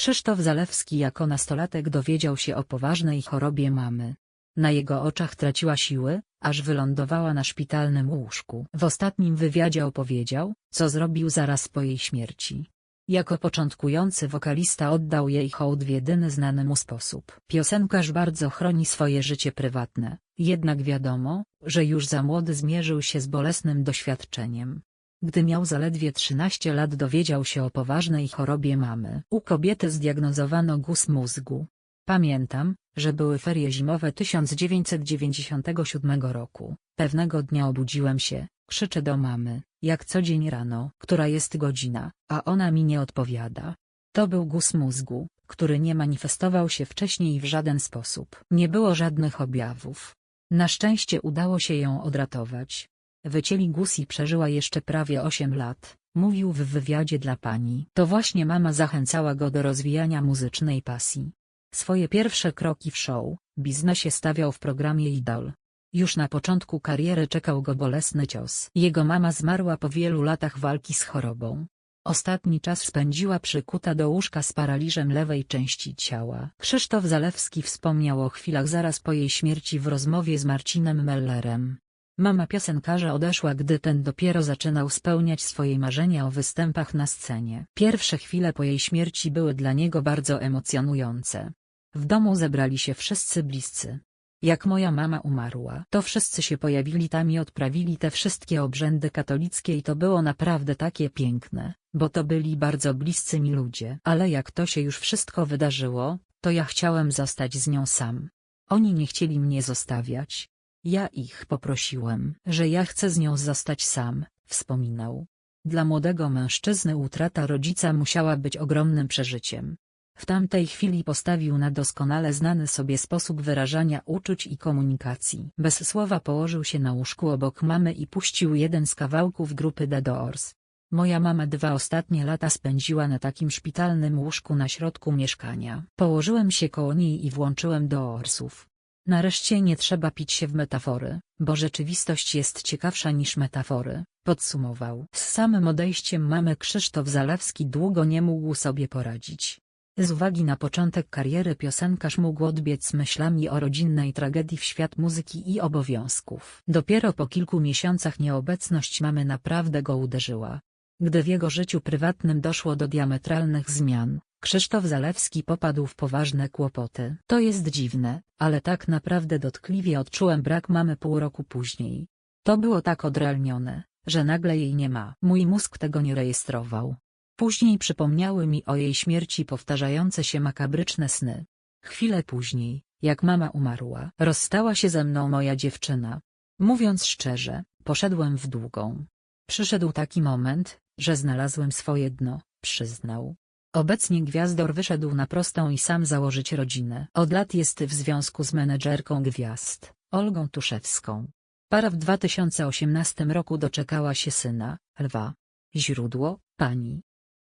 Krzysztof Zalewski jako nastolatek dowiedział się o poważnej chorobie mamy. Na jego oczach traciła siły, aż wylądowała na szpitalnym łóżku. W ostatnim wywiadzie opowiedział, co zrobił zaraz po jej śmierci. Jako początkujący wokalista oddał jej hołd w jedyny znany mu sposób. Piosenkarz bardzo chroni swoje życie prywatne, jednak wiadomo, że już za młody zmierzył się z bolesnym doświadczeniem. Gdy miał zaledwie 13 lat dowiedział się o poważnej chorobie mamy. U kobiety zdiagnozowano guz mózgu. Pamiętam, że były ferie zimowe 1997 roku. Pewnego dnia obudziłem się, krzyczę do mamy, jak co dzień rano, która jest godzina, a ona mi nie odpowiada. To był guz mózgu, który nie manifestował się wcześniej w żaden sposób. Nie było żadnych objawów. Na szczęście udało się ją odratować. Wycięli guz i przeżyła jeszcze prawie 8 lat, mówił w wywiadzie dla pani. To właśnie mama zachęcała go do rozwijania muzycznej pasji. Swoje pierwsze kroki w show, biznesie stawiał w programie Idol. Już na początku kariery czekał go bolesny cios. Jego mama zmarła po wielu latach walki z chorobą. Ostatni czas spędziła przykuta do łóżka z paraliżem lewej części ciała. Krzysztof Zalewski wspomniał o chwilach zaraz po jej śmierci w rozmowie z Marcinem Mellerem. Mama piosenkarza odeszła gdy ten dopiero zaczynał spełniać swoje marzenia o występach na scenie. Pierwsze chwile po jej śmierci były dla niego bardzo emocjonujące. W domu zebrali się wszyscy bliscy. Jak moja mama umarła, to wszyscy się pojawili tam i odprawili te wszystkie obrzędy katolickie i to było naprawdę takie piękne, bo to byli bardzo bliscy mi ludzie. Ale jak to się już wszystko wydarzyło, to ja chciałem zostać z nią sam. Oni nie chcieli mnie zostawiać. Ja ich poprosiłem, że ja chcę z nią zostać sam, wspominał. Dla młodego mężczyzny utrata rodzica musiała być ogromnym przeżyciem. W tamtej chwili postawił na doskonale znany sobie sposób wyrażania uczuć i komunikacji. Bez słowa położył się na łóżku obok mamy i puścił jeden z kawałków grupy The Doors. Moja mama dwa ostatnie lata spędziła na takim szpitalnym łóżku na środku mieszkania. Położyłem się koło niej i włączyłem Doorsów. Nareszcie nie trzeba pić się w metafory, bo rzeczywistość jest ciekawsza niż metafory, podsumował. Z samym odejściem mamy Krzysztof Zalewski długo nie mógł sobie poradzić. Z uwagi na początek kariery piosenkarz mógł odbiec myślami o rodzinnej tragedii w świat muzyki i obowiązków. Dopiero po kilku miesiącach nieobecność mamy naprawdę go uderzyła. Gdy w jego życiu prywatnym doszło do diametralnych zmian, Krzysztof Zalewski popadł w poważne kłopoty. To jest dziwne, ale tak naprawdę dotkliwie odczułem brak mamy pół roku później. To było tak odrealnione, że nagle jej nie ma. Mój mózg tego nie rejestrował. Później przypomniały mi o jej śmierci powtarzające się makabryczne sny. Chwilę później, jak mama umarła, rozstała się ze mną moja dziewczyna. Mówiąc szczerze, poszedłem w długą. Przyszedł taki moment, że znalazłem swoje dno, przyznał. Obecnie Gwiazdor wyszedł na prostą i sam założyć rodzinę. Od lat jest w związku z menedżerką Gwiazd, Olgą Tuszewską. Para w 2018 roku doczekała się syna, Lwa. Źródło, pani.